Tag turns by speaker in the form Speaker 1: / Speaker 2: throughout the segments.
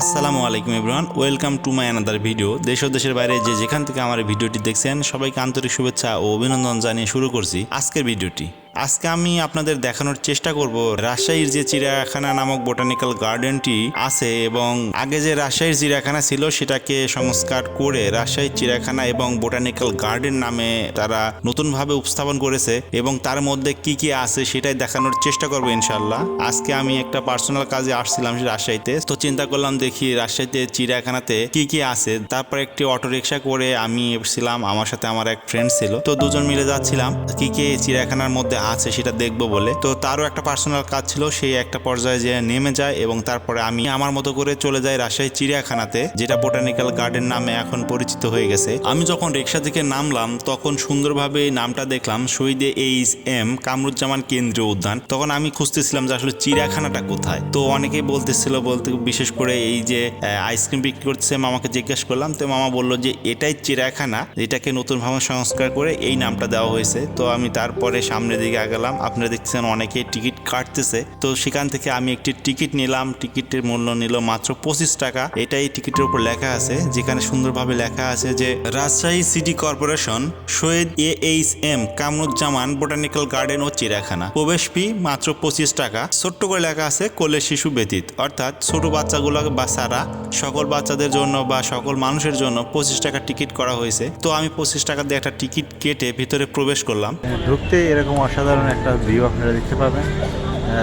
Speaker 1: আসসালামু আলাইকুম everyone, welcome to my another video দেশ ও দেশের বাইরে যে যেখান থেকে আমার ভিডিওটি দেখছেন, সবাইকে আন্তরিক শুভেচ্ছা ও অভিনন্দন জানিয়ে শুরু করছি আজকের ভিডিওটি। আজকে আমি আপনাদের দেখানোর চেষ্টা করব রাজশাহীর যে চিড়িয়াখানা নামক বোটানিক্যাল গার্ডেনটি আছে এবং আগে যে রাজশাহীর চিড়িয়াখানা ছিল সেটাকে সংস্কার করে রাজশাহী চিড়িয়াখানা এবং বোটানিক্যাল গার্ডেন নামে তারা নতুনভাবে উপস্থাপন করেছে এবং তার মধ্যে কি কি আছে সেটাই দেখানোর চেষ্টা করব ইনশাল্লাহ আজকে আমি একটা পার্সোনাল কাজে আসছিলাম রাজশাহীতে। তো চিন্তা করলাম দেখি রাজশাহীতে চিড়িয়াখানাতে কি কি আছে। তারপর একটি অটো রিক্সা করে আমি এসেছিলাম। আমার সাথে আমার এক ফ্রেন্ড ছিল। তো দুজন মিলে যাচ্ছিলাম। কি কি চিড়িয়াখানার মধ্যে আছে সেটা দেখব বলে। তো তারও একটা পার্সোনাল কাজ ছিল সেই একটা পর্যায়ে যে নেমে যায় এবং তারপরে আমি আমার মতো করে চলে যাই রাজশাহী চিড়িয়াখানাতে, যেটা বোটানিক্যাল গার্ডেন নামে এখন পরিচিত হয়ে গেছে। আমি যখন রিক্সা থেকে নামলাম, তখন সুন্দরভাবে নামটা দেখলাম শহীদে এইচ এম কামরুজ্জামান কেন্দ্রীয় উদ্যান। তখন আমি খুঁজতেছিলাম যে আসলে চিড়িয়াখানাটা কোথায়। তো অনেকেই বলতেছিল, বলতে বিশেষ করে এই যে আইসক্রিম বিক্রি করতেছে, মামাকে জিজ্ঞেস করলাম। তো মামা বলল যে, এটাই চিড়িয়াখানা, যেটাকে নতুনভাবে সংস্কার করে এই নামটা দেওয়া হয়েছে। তো আমি তারপরে সামনের দিকে আগালাম আপনারা দেখছেন অনেকে টিকিট কাটতেছে। তো সেখান থেকে আমি একটি টিকিট নিলাম। টিকিটের মূল্য নিল মাত্র পঁচিশ টাকা। এটাই টিকিটের উপর লেখা আছে, যেখানে সুন্দরভাবে লেখা আছে যে, Rajshahi city corporation, Shahid A H M, Kamruzzaman, botanical garden ও চিড়িয়াখানা। প্রবেশ ফি মাত্র পঁচিশ টাকা। ছোট্ট করে লেখা আছে, কোলে শিশু ব্যতীত। অর্থাৎ ছোট বাচ্চাগুলো বাচ্চারা সকল বাচ্চাদের জন্য বা সকল মানুষের জন্য পঁচিশ টাকা টিকিট করা হয়েছে। তো আমি পঁচিশ টাকা দিয়ে একটা টিকিট কেটে ভিতরে প্রবেশ করলাম।
Speaker 2: ঢুকতে এরকম অসাধারণ একটা ভিউ আপনারা দেখতে পাবেন।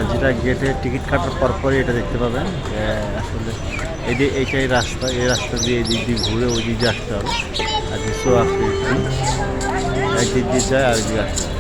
Speaker 2: যেটা গেটে টিকিট কাটার পরপরই এটা দেখতে পাবেন। আসলে এই যে এইটাই রাস্তা, এই রাস্তা দিয়ে এই দিক দিয়ে ঘুরে ওই দিক দিয়ে আসতে হবে। আর দিক দিয়ে যায় আর দিকে আসতে হবে।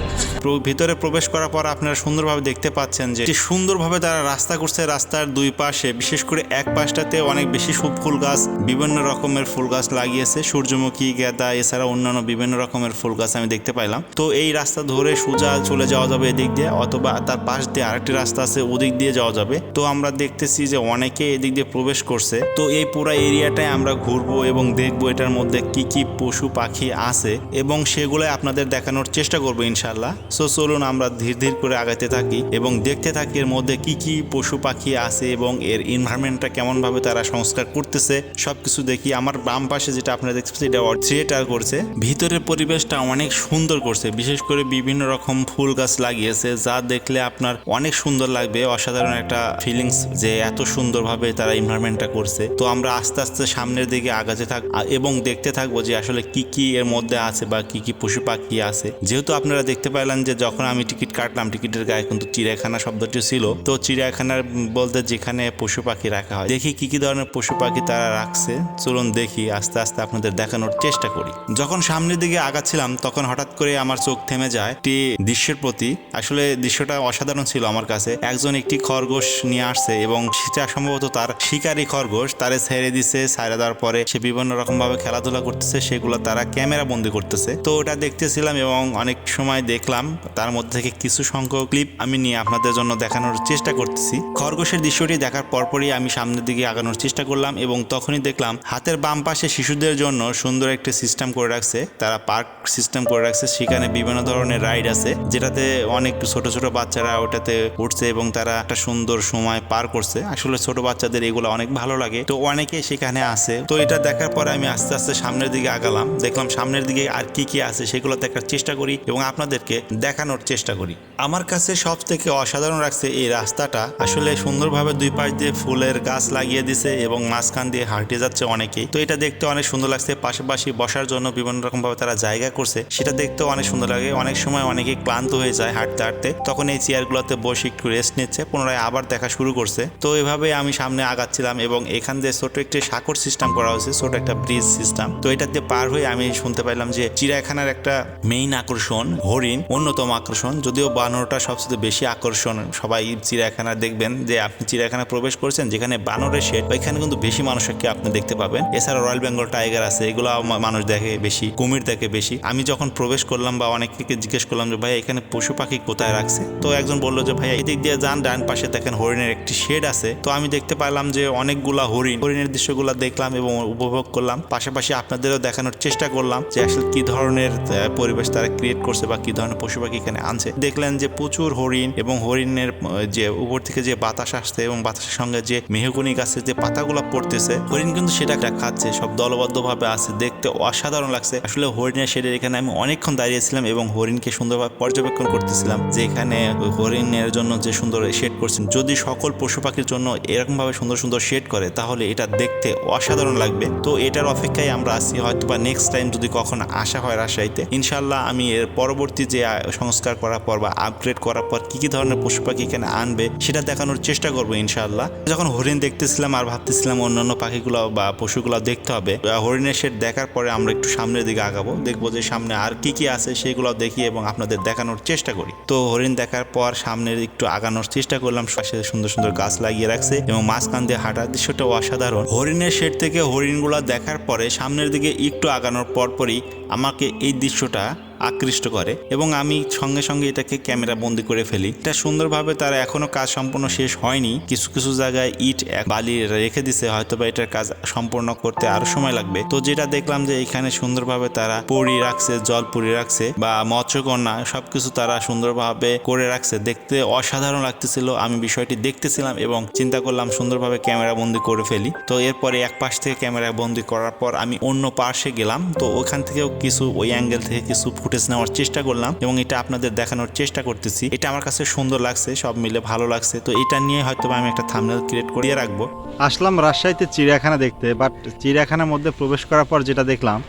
Speaker 1: ভিতরে প্রবেশ করার পর আপনারা সুন্দরভাবে দেখতে পাচ্ছেন যে সুন্দরভাবে তারা রাস্তা করছে রাস্তার দুই পাশে, বিশেষ করে এক পাশটাতে অনেক বেশি ফুল গাছ, বিভিন্ন রকমের ফুল গাছ লাগিয়েছে। সূর্যমুখী, গেঁদা এছাড়া অন্যান্য বিভিন্ন রকমের ফুল গাছ আমি দেখতে পাইলাম। তো এই রাস্তা ধরে সোজা চলে যাওয়া যাবে এদিক দিয়ে, অথবা তার পাশ দিয়ে আরেকটি রাস্তা আছে, ওদিক দিয়ে যাওয়া যাবে। তো আমরা দেখতেছি যে অনেকে এদিক দিয়ে প্রবেশ করছে। তো এই পুরো এরিয়াটায় আমরা ঘুরবো এবং দেখব এটার মধ্যে কি কি পশু পাখি আছে এবং সেগুলোই আপনাদের দেখানোর চেষ্টা করব ইনশাল্লাহ সো চলুন আমরা ধীর ধীর করে আগাতে থাকি এবং দেখতে থাকি এর মধ্যে কি কি পশু পাখি আছে এবং এর এনভায়রনমেন্টটা কেমন ভাবে তারা সংস্কার করতেছে, সবকিছু দেখি। আমার বাম পাশে যেটা আপনারা দেখতেছেন, এটা থিয়েটার করছে। ভিতরের পরিবেশটা অনেক সুন্দর করছে। বিশেষ করে বিভিন্ন রকম ফুল গাছ লাগিয়েছে, যা দেখলে আপনার অনেক সুন্দর লাগবে। অসাধারণ একটা ফিলিংস যে এত সুন্দরভাবে তারা এনভায়রনমেন্টটা করছে। তো আমরা আস্তে আস্তে সামনের দিকে আগাতে থাক এবং দেখতে থাকব যে আসলে কি কি এর মধ্যে আছে বা কি কি পশু পাখি আছে। যেহেতু আপনারা দেখতে পাইলেন যে যখন আমি টিকিট কাটলাম, টিকিটের গায়ে কিন্তু চিড়িয়াখানা শব্দটি ছিল। তো চিড়িয়াখানার বলতে যেখানে পশু পাখি রাখা হয়, দেখি কি কি ধরনের পশু পাখি তারা রাখছে। চলুন দেখি, আস্তে আস্তে আপনাদের দেখানোর চেষ্টা করি। যখন সামনের দিকে আগাচ্ছিলাম, তখন হঠাৎ করে আমার চোখ থেমে যায় একটি দৃশ্যের প্রতি। আসলে দৃশ্যটা অসাধারণ ছিল আমার কাছে। একজন একটি খরগোশ নিয়ে আসছে এবং সেটা সম্ভবত তার শিকারী খরগোশ। তারে ছেড়ে দিছে ছাড়ে দেওয়ার পরে সে বিভিন্ন রকম ভাবে খেলাধুলা করতেছে, সেগুলো তারা ক্যামেরা বন্দি করতেছে। তো ওটা দেখতেছিলাম এবং অনেক সময় দেখলাম তার মধ্যে থেকে কিছু সংখ্যক ক্লিপ আমি নিয়ে আপনাদের জন্য দেখানোর চেষ্টা করতেছি। খরগোশের দৃশ্যটি দেখার পরপরই আমি সামনের দিকে আগানোর চেষ্টা করলাম এবং তখনই দেখলাম হাতের বাম পাশে শিশুদের জন্য সুন্দর একটি সিস্টেম করে রাখছে। তারা পার্ক সিস্টেম করে রাখছে। সেখানে বিভিন্ন ধরনের রাইড আছে, যেটাতে অনেক ছোট ছোট বাচ্চারা ওটাতে উঠছে এবং তারা একটা সুন্দর সময় পার করছে। আসলে ছোট বাচ্চাদের এগুলো অনেক ভালো লাগে। তো অনেকে সেখানে আছে। তো এটা দেখার পরে আমি আস্তে আস্তে সামনের দিকে আগালাম। দেখলাম সামনের দিকে আর কি কি আছে সেগুলো দেখার চেষ্টা করি এবং আপনাদেরকে দেখানোর চেষ্টা করি। আমার কাছে সব থেকে অসাধারণ লাগছে এই রাস্তাটা। আসলে সুন্দরভাবে দুই পাশ দিয়ে ফুলের গাছ লাগিয়ে দিছে এবং মাঝখান দিয়ে হাঁটে যাচ্ছে অনেকেই। তো এটা দেখতে অনেক সুন্দর লাগছে। পাশাপাশি বসার জন্য বিভিন্ন রকম ভাবে তারা জায়গা করছে। সেটা দেখতেও অনেক সুন্দর লাগে। অনেক সময় অনেকে ক্লান্ত হয়ে যায় হাঁটতে হাঁটতে। তখন এই চেয়ারগুলোতে বসে একটু রেস্ট নিচ্ছে, পুনরায় আবার দেখা শুরু করছে। তো এভাবে আমি সামনে আগাচ্ছিলাম এবং এখান দিয়ে ছোট একটি সাঁকর সিস্টেম করা হয়েছে ছোট একটা ব্রিজ সিস্টেম তো এটাতে পার হয়ে আমি শুনতে পাইলাম যে চিড়িয়াখানার একটা মেইন আকর্ষণ, হরিণ। অন্যতম আকর্ষণ, যদিও বানরটা সবচেয়ে বেশি আকর্ষণ। সবাই চিড়িয়াখানা দেখবেন যে আপনি চিড়িয়াখানা প্রবেশ করছেন, যেখানে বানরের শেড ওইখানে কিন্তু বেশি মানুষকে আপনি দেখতে পাবেন। এছাড়া রয়্যাল বেঙ্গল টাইগার আছে, এগুলো মানুষ দেখে বেশি, কুমির দেখে বেশি। আমি যখন প্রবেশ করলাম বা অনেককে জিজ্ঞেস করলাম যে, ভাই, এখানে পশু পাখি কোথায় রাখছে? তো একজন বলল যে, ভাই, এদিক দিয়ে যান, ডান পাশে দেখেন হরিণের একটি শেড আছে। তো আমি দেখতে পারলাম যে অনেকগুলা হরিণ, হরিণের দৃশ্যগুলো দেখলাম এবং উপভোগ করলাম। পাশাপাশি আপনাদেরও দেখানোর চেষ্টা করলাম যে আসলে কি ধরনের পরিবেশ তারা ক্রিয়েট করছে বা কি ধরনের পশু পশু পাখি এখানে আনছে। দেখলেন যে প্রচুর হরিণ এবং হরিণের যে উপর থেকে যে বাতাস আসছে এবং বাতাসের সঙ্গে যে মেহগুনি গাছের যে পাতাগুলো পড়তেছে, হরিণ কিন্তু সেটা একটা খাচ্ছে, সব দলবদ্ধভাবে আছে, দেখতে অসাধারণ লাগছে। আসলে হরিণের শেডের এখানে আমি অনেকক্ষণ দাঁড়িয়েছিলাম এবং হরিণকে সুন্দরভাবে পর্যবেক্ষণ করতেছিলাম যে এখানে হরিণের জন্য যে সুন্দর শেড করছেন। যদি সকল পশু পাখির জন্য এরকম ভাবে সুন্দর সুন্দর শেড করে, তাহলে এটা দেখতে অসাধারণ লাগবে। তো এটার অপেক্ষায় আমরা আছি হয়তো বা নেক্সট টাইম যদি কখনো আসা হয় রাজশাহীতে ইনশাল্লাহ আমি এর পরবর্তী যে সংস্কার করার পর বা আপগ্রেড করার পর কি কি ধরনের পশু পাখি এখানে আনবে সেটা দেখানোর চেষ্টা করব ইনশাল্লাহ যখন হরিণ দেখতেছিলাম আর ভাবতেছিলাম অন্যান্য পাখিগুলো বা পশুগুলো দেখতে হবে হরিণের শেড দেখার পরে আমরা একটু সামনের দিকে আগাবো, দেখব যে সামনে আর কি কি আছে সেগুলো দেখি এবং আপনাদের দেখানোর চেষ্টা করি। তো হরিণ দেখার পর সামনের একটু আগানোর চেষ্টা করলাম, পাশে সুন্দর সুন্দর গাছ লাগিয়ে রাখছে এবং মাঝখান দিয়ে হাঁটার দৃশ্যটা অসাধারণ। হরিণের শেড থেকে হরিণগুলো দেখার পরে সামনের দিকে একটু আগানোর পরপরই আমাকে এই দৃশ্যটা আকৃষ্ট করে এবং আমি সঙ্গে সঙ্গে এটাকে ক্যামেরা বন্দি করে ফেলি। এটা সুন্দরভাবে তারা এখনও কাজ সম্পূর্ণ শেষ হয়নি। কিছু কিছু জায়গায় ইট বালি রেখে দিছে হয়তো বা এটার কাজ সম্পূর্ণ করতে আরও সময় লাগবে। তো যেটা দেখলাম যে এখানে সুন্দরভাবে তারা পরি রাখছে, জল পরি রাখছে বা মৎস্যকন্যা সবকিছু তারা সুন্দরভাবে করে রাখছে। দেখতে অসাধারণ লাগতেছিল। আমি বিষয়টি দেখতেছিলাম এবং চিন্তা করলাম সুন্দরভাবে ক্যামেরা বন্দি করে ফেলি। তো এরপরে এক পাশ থেকে ক্যামেরা বন্দি করার পর আমি অন্য পাশে গেলাম। তো ওখান থেকেও কিছু ওই অ্যাঙ্গেল থেকে কিছু ফুটেজ নেওয়ার চেষ্টা করলাম এবং এটা আপনাদের দেখানোর চেষ্টা করতেছি। এটা আমার কাছে সুন্দর লাগছে, সব মিলে ভালো লাগছে। তো এটা নিয়ে হয়তো আমি একটা থামনেল ক্রিয়েট করিয়ে রাখব।
Speaker 2: আসলাম রাজশাহীতে চিড়িয়াখানা দেখতে বাট চিড়িয়াখানার মধ্যে প্রবেশ করার পর যেটা দেখলাম,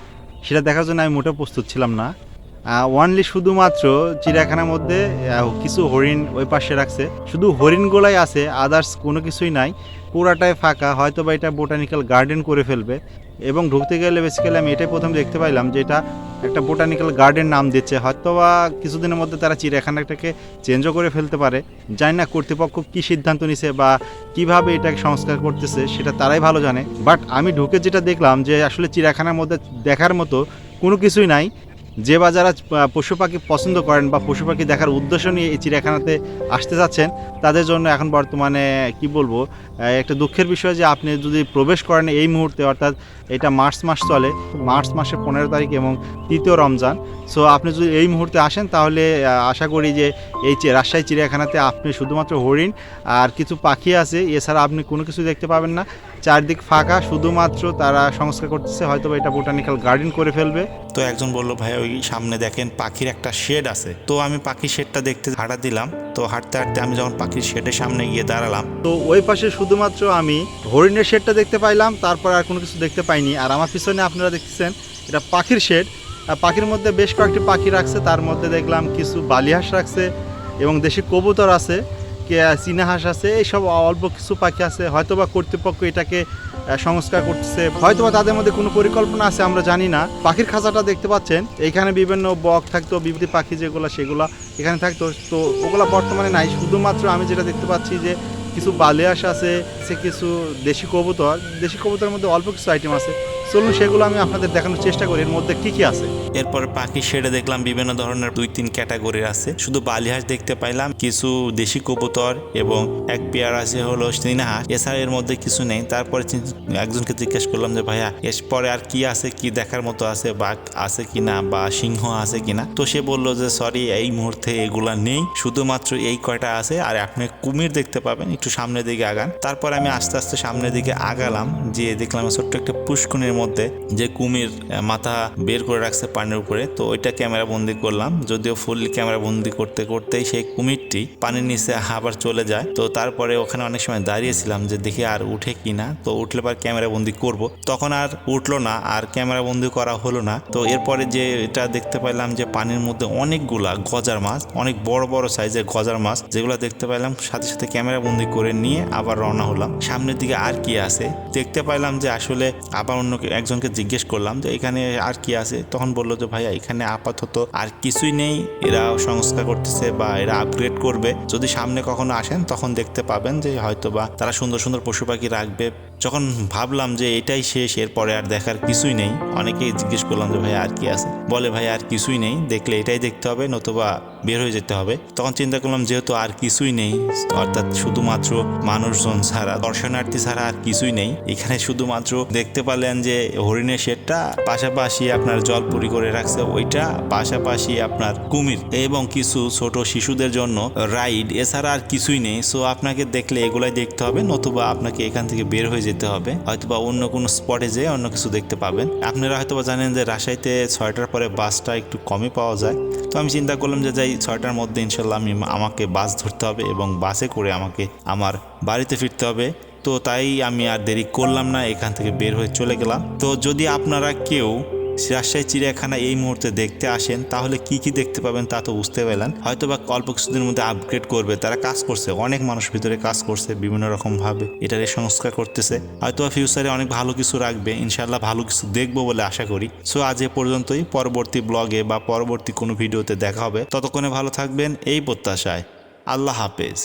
Speaker 2: সেটা দেখার জন্য আমি মোটেও প্রস্তুত ছিলাম না। ওয়ানলি শুধুমাত্র চিড়িয়াখানার মধ্যে কিছু হরিণ ওই পাশে রাখছে। শুধু হরিণগুলাই আছে আদার্স কোনো কিছুই নাই। পুরাটাই ফাঁকা হয়তো বা এটা বোটানিক্যাল গার্ডেন করে ফেলবে। এবং ঢুকতে গেলে বেসিক্যালি আমি এটাই প্রথম দেখতে পাইলাম যে এটা একটা বোটানিক্যাল গার্ডেন নাম দিচ্ছে। হয়তো বা কিছুদিনের মধ্যে তারা চিড়িয়াখানাটাকে চেঞ্জও করে ফেলতে পারে। জানি না কর্তৃপক্ষ কী সিদ্ধান্ত নিছে বা কীভাবে এটাকে সংস্কার করতেছে, সেটা তারাই ভালো জানে। বাট আমি ঢুকে যেটা দেখলাম যে আসলে চিড়িয়াখানার মধ্যে দেখার মতো কোনো কিছুই নাই। যে বা যারা পশু পাখি পছন্দ করেন বা পশু পাখি দেখার উদ্দেশ্য নিয়ে এই চিড়িয়াখানাতে আসতে যাচ্ছেন, তাদের জন্য এখন বর্তমানে, কি বলব একটা দুঃখের বিষয় যে আপনি যদি প্রবেশ করেন এই মুহূর্তে, অর্থাৎ এটা মার্চ মাস চলে, মার্চ মাসের পনেরো তারিখ এবং তৃতীয় রমজান সো আপনি যদি এই মুহূর্তে আসেন, তাহলে আশা করি যে এই রাজশাহী চিড়িয়াখানাতে আপনি শুধুমাত্র হরিণ আর কিছু পাখি আছে এছাড়া আপনি কোনো কিছু দেখতে পাবেন না। চারদিক ফাঁকা শুধুমাত্র তারা সংস্কার করতেছে হয়তো এটা বোটানিক্যাল গার্ডেন করে ফেলবে।
Speaker 1: তো একজন বলল ভাই ওই সামনে দেখেন পাখির একটা শেড আছে। তো আমি পাখির শেডটা দেখতে হাঁটা দিলাম। তো হাঁটতে হাঁটতে আমি যখন পাখির শেডের সামনে গিয়ে দাঁড়ালাম
Speaker 2: তো ওই পাশে শুধুমাত্র আমি হরিণের শেডটা দেখতে পাইলাম তারপর আর কোনো কিছু দেখতে পাইনি। আর আমার পিছনে আপনারা দেখতেছেন এটা পাখির শেড। পাখির মধ্যে বেশ কয়েকটি পাখি রাখছে তার মধ্যে দেখলাম কিছু বালিহাঁস রাখছে এবং দেশে কবুতর আছে চীনা হাঁস আছে, এইসব অল্প কিছু পাখি আছে, হয়তোবা কর্তৃপক্ষ এটাকে সংস্কার করতেছে। হয়তোবা তাদের মধ্যে কোনো পরিকল্পনা আছে, আমরা জানি না। পাখির খাঁচাটা দেখতে পাচ্ছেন এখানে বিভিন্ন বক থাকতো বিভিন্ন পাখি যেগুলো, সেগুলো এখানে থাকতো, তো ওগুলো বর্তমানে নাই। শুধুমাত্র আমি যেটা দেখতে পাচ্ছি যে কিছু বালিয়াস আছে, সে কিছু দেশি কবুতর, দেশি কবুতরের মধ্যে অল্প কিছু আইটেম আছে। চলুন সেগুলো আমি আপনাদের দেখানোর চেষ্টা করি, এর মধ্যে কি কি আছে?
Speaker 1: এরপর পাখি শেডে দেখলাম বিভিন্ন ধরনের দুই তিন ক্যাটাগরির আছে। শুধু বালিহাঁস দেখতে পাইলাম, কিছু দেশি কবুতর এবং এক পেয়ার আছে হলো চীনা হাঁস। এছাড়া এর মধ্যে কিছু নেই। তারপরে একজনকে জিজ্ঞেস করলাম যে, ভাইয়া এর পরে আর কি আছে, কি দেখার মতো আছে, বাঘ আছে কিনা বা সিংহ আছে কিনা? তো সে বলল যে, সরি, এই মুহূর্তে এগুলা নেই। শুধুমাত্র এই কয়টা আছে, আর আপনি কুমির দেখতে পাবেন, একটু সামনের দিকে আগান। তারপর আমি আস্তে আস্তে সামনের দিকে আগালাম যে দেখলাম ছোট্ট একটা পুষ্কুনির মধ্যে যে কুমির মাথা বের করে রাখছে পানির উপরে। তো ওইটা ক্যামেরা বন্দি করলাম, যদিও ফুল ক্যামেরা বন্দি করতে করতেই সেই কুমিরটি পানির নিচে আবার চলে যায়। তো তারপরে ওখানে অনেক সময় দাঁড়িয়েছিলাম যে দেখি আর উঠে কিনা তো উঠলে পর ক্যামেরা বন্দি করব। তখন আর উঠল না, আর ক্যামেরা বন্দি করা হলো না। তো এরপরে যে এটা দেখতে পাইলাম যে পানির মধ্যে অনেকগুলা গজার মাছ, অনেক বড় বড় সাইজের গজার মাছ, যেগুলো দেখতে পাইলাম, সাথে সাথে ক্যামেরা বন্দি করে নিয়ে আবার রওনা হলাম। সামনের দিকে আর কি আছে? দেখতে পাইলাম যে আসলে আবার অন্য একজনকে জিজ্ঞেস করলাম যে এখানে আর কি আছে? তখন বলল যে, ভাইয়া, এখানে আপাতত আর কিছুই নেই। এরা সংস্কার করতেছে বা এরা আপগ্রেড করবে। যদি সামনে কখনো আসেন, তখন দেখতে পাবেন যে হয়তো বা তারা সুন্দর সুন্দর পশু পাখি রাখবে। যখন ভাবলাম যে এটাই শেষ, এরপরে আর দেখার কিছুই নেই, অনেকেই জিজ্ঞেস করলাম যে ভাই আর কি আছে? বলে, ভাই, আর কিছুই নেই। দেখলে এটাই দেখতে হবে, নতুবা বের হয়ে যেতে হবে। তখন চিন্তা করলাম, যেহেতু আর কিছুই নেই, অর্থাৎ শুধুমাত্র মানুষজন ছাড়া, দর্শনার্থী ছাড়া আর কিছুই নেই, এখানে শুধুমাত্র দেখতে পারলেন যে হরিণের শেডটা, পাশাপাশি আপনার জলপুরি করে রাখছে ওইটা, পাশাপাশি আপনার কুমির এবং কিছু ছোট শিশুদের জন্য রাইড, এছাড়া আর কিছুই নেই। সো আপনাকে দেখলে এগুলাই দেখতে হবে, নতুবা আপনাকে এখান থেকে বের হয়ে যেতে হবে। হয়তোবা অন্য কোনো স্পটে যেয়ে অন্য কিছু দেখতে পাবেন। আপনারা হয়তোবা জানেন যে রাজশাহীতে ছয়টার পরে বাসটা একটু কমে পাওয়া যায়। তো আমি চিন্তা করলাম যে যাই, ছয়টার মধ্যে ইনশাল্লাহ আমি আমাকে বাস ধরতে হবে এবং বাসে করে আমাকে আমার বাড়িতে ফিরতে হবে। তো তাই আমি আর দেরি করলাম না, এখান থেকে বের হয়ে চলে গেলাম। তো যদি আপনারা কেউ রাজশাহী চিড়িয়াখানা এই মুহূর্তে দেখতে আসেন, তাহলে কি কি দেখতে পাবেন তা তো বুঝতে পেলেন। হয়তো বা অল্প কিছুদিনের মধ্যে আপগ্রেড করবে, তারা কাজ করছে, অনেক মানুষ ভিতরে কাজ করছে বিভিন্ন রকম ভাবে এটার সংস্কার করতেছে। হয়তো ফিউচারে অনেক ভালো কিছু রাখবে ইনশাল্লাহ ভালো কিছু দেখব বলে আশা করি। সো আজ এ পর্যন্তই, পরবর্তী ব্লগে বা পরবর্তী কোনো ভিডিওতে দেখা হবে। ততক্ষণে ভালো থাকবেন, এই প্রত্যাশায়। আল্লাহ হাফেজ।